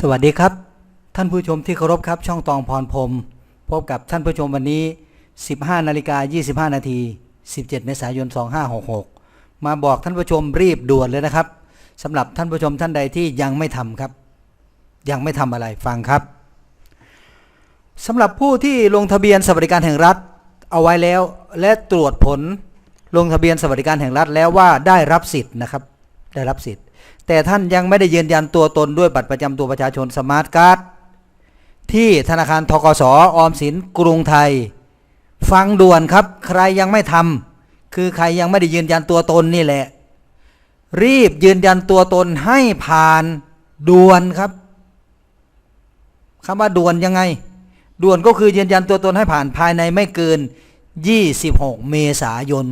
สวัสดีครับ ท่านผู้ชมที่เคารพครับ ช่องตองพรพรมพบกับท่านผู้ชมวันนี้ 15นาฬิกา25 นาที 17 เมษายน 2566 มาบอกท่านผู้ชมรีบด่วนเลยนะครับสำหรับท่านผู้ชมท่านใดที่ยังไม่ทำครับ ยังไม่ทำอะไรฟังครับสำหรับผู้ที่ลงทะเบียนสวัสดิการแห่งรัฐเอาไว้แล้ว และตรวจผลลงทะเบียนสวัสดิการแห่งรัฐแล้วว่าได้รับสิทธิ์นะครับ ได้รับสิทธิ์ แต่ท่านยังไม่ได้ยืนยันตัวตนด้วยบัตรประจำตัวประชาชนสมาร์ทการ์ดที่ธนาคารทกสออมสินกรุงไทย ฟังด่วนครับ ใครยังไม่ทำคือใครยังไม่ได้ยืนยันตัวตนนี่แหละ รีบยืนยันตัวตนให้ผ่านด่วนครับคำว่าด่วนยังไง ด่วนก็คือยืนยันตัวตนให้ผ่านภายในไม่เกิน 26 เมษายน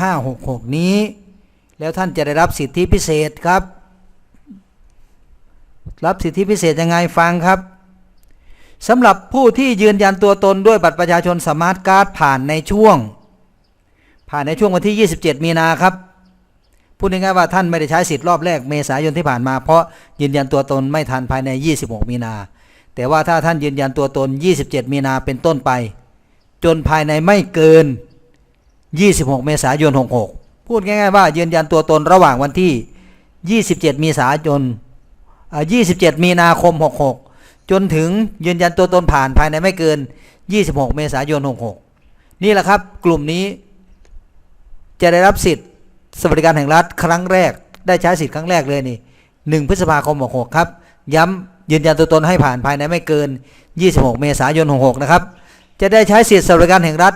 2566 นี้ แล้วท่านจะได้รับสิทธิพิเศษครับ รับสิทธิพิเศษยังไงฟังครับสำหรับผู้ที่ยืนยันตัวตนด้วยบัตรประชาชนสมาร์ทการ์ดผ่านในช่วง ผ่านในช่วงวันที่ 27 มีนาครับพูดง่ายๆว่าท่านไม่ได้ใช้สิทธิ์รอบแรกเมษายนที่ผ่านมา เพราะยืนยันตัวตนไม่ทันภายใน 26 มีนา แต่ว่าถ้าท่านยืนยันตัวตน 27 มีนาเป็นต้นไป จนภายในไม่เกิน 26 เมษายน 66 พูดง่ายๆว่ายืนยันตัวตนระหว่างวันที่ 27มีษายน 27 มีนาคม 66 จนถึงยืนยันตัวตนผ่านภายในไม่เกิน 26 เมษายน 66 นี่แหละครับกลุ่มนี้จะได้รับสิทธิ์สวัสดิการแห่งรัฐครั้งแรก ได้ใช้สิทธิ์ครั้งแรกเลยนี่ 1 พฤษภาคม 66 ครับ ย้ำยืนยันตัวตนให้ผ่านภายในไม่เกิน 26 เมษายน 66 นะครับ จะได้ใช้สิทธิ์สวัสดิการแห่งรัฐ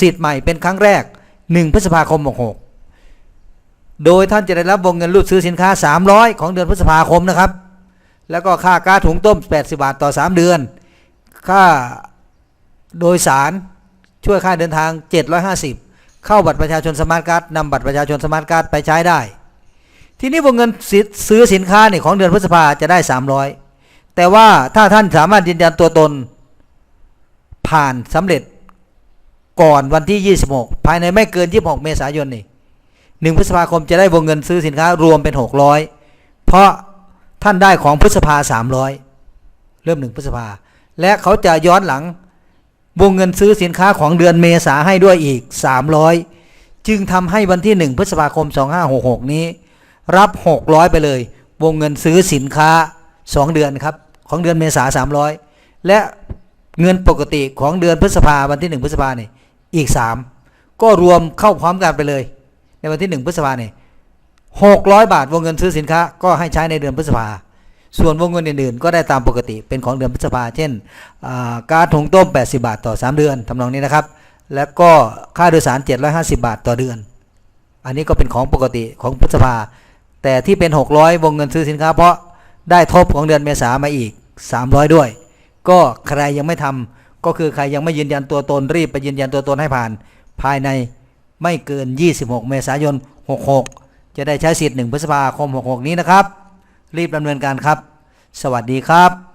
สิทธิ์ใหม่เป็นครั้งแรก 1 พฤษภาคม 66 โดยท่านจะได้รับวงเงินรูดซื้อสินค้า 300 ของเดือนพฤษภาคมนะครับ แล้วก็ค่าก๊าซถุงต้ม 80 บาทต่อ 3 เดือน ค่าโดยสารช่วยค่าเดินทาง 750 เข้าบัตรประชาชนสมาร์ทการ์ดนำบัตรประชาชนสมาร์ทการ์ดไปใช้ได้ ทีนี้วงเงินซื้อสินค้าเนี่ยของเดือนพฤษภาจะได้ 300 แต่ว่าถ้าท่านสามารถยืนยันตัวตนผ่านสำเร็จก่อนวันที่ 26 ภายในไม่เกิน 26 เมษายนนี่หนึ่งพฤษภาคมจะได้วงเงินซื้อสินค้ารวมเป็น 600 เพราะ ท่านได้ของพฤษภา300เริ่มหนึ่งพฤษภา และเขาจะย้อนหลังวงเงินซื้อสินค้าของเดือนเมษาให้ด้วยอีก300จึงทำให้วันที่1พฤษภาคม2566นี้ รับ600ไปเลย วงเงินซื้อสินค้า2เดือนครับ ของเดือนเมษา300และเงินปกติของเดือนพฤษภาวันที่1พฤษภาเนี่ยอีก3ก็รวมเข้าพร้อมกันไปเลย ในวันที่1พฤษภาเนี่ย 600 บาทวงเงินซื้อสินค้าก็ให้ใช้ในเดือนพฤษภา ส่วนวงเงินอื่นๆ ก็ได้ตามปกติเป็นของเดือนพฤษภา เช่นอ่าการถุงต้ม 80 บาทต่อ 3 เดือนทำนองนี้นะครับ แล้วก็ค่าโดยสาร 750 บาทต่อเดือน อันนี้ก็เป็นของปกติของพฤษภา แต่ที่เป็น 600 วงเงินซื้อสินค้า เพราะได้ทบของเดือนเมษามาอีก 300 ด้วย ก็ใครยังไม่ทำก็คือใครยังไม่ยืนยันตัวตนรีบไปยืนยันตัวตนให้ผ่าน ภายในไม่เกิน 26 เมษายน 66 จะได้ใช้สิทธิ์1พฤษภาคม 66 นี้นะครับ รีบดำเนินการครับ สวัสดีครับ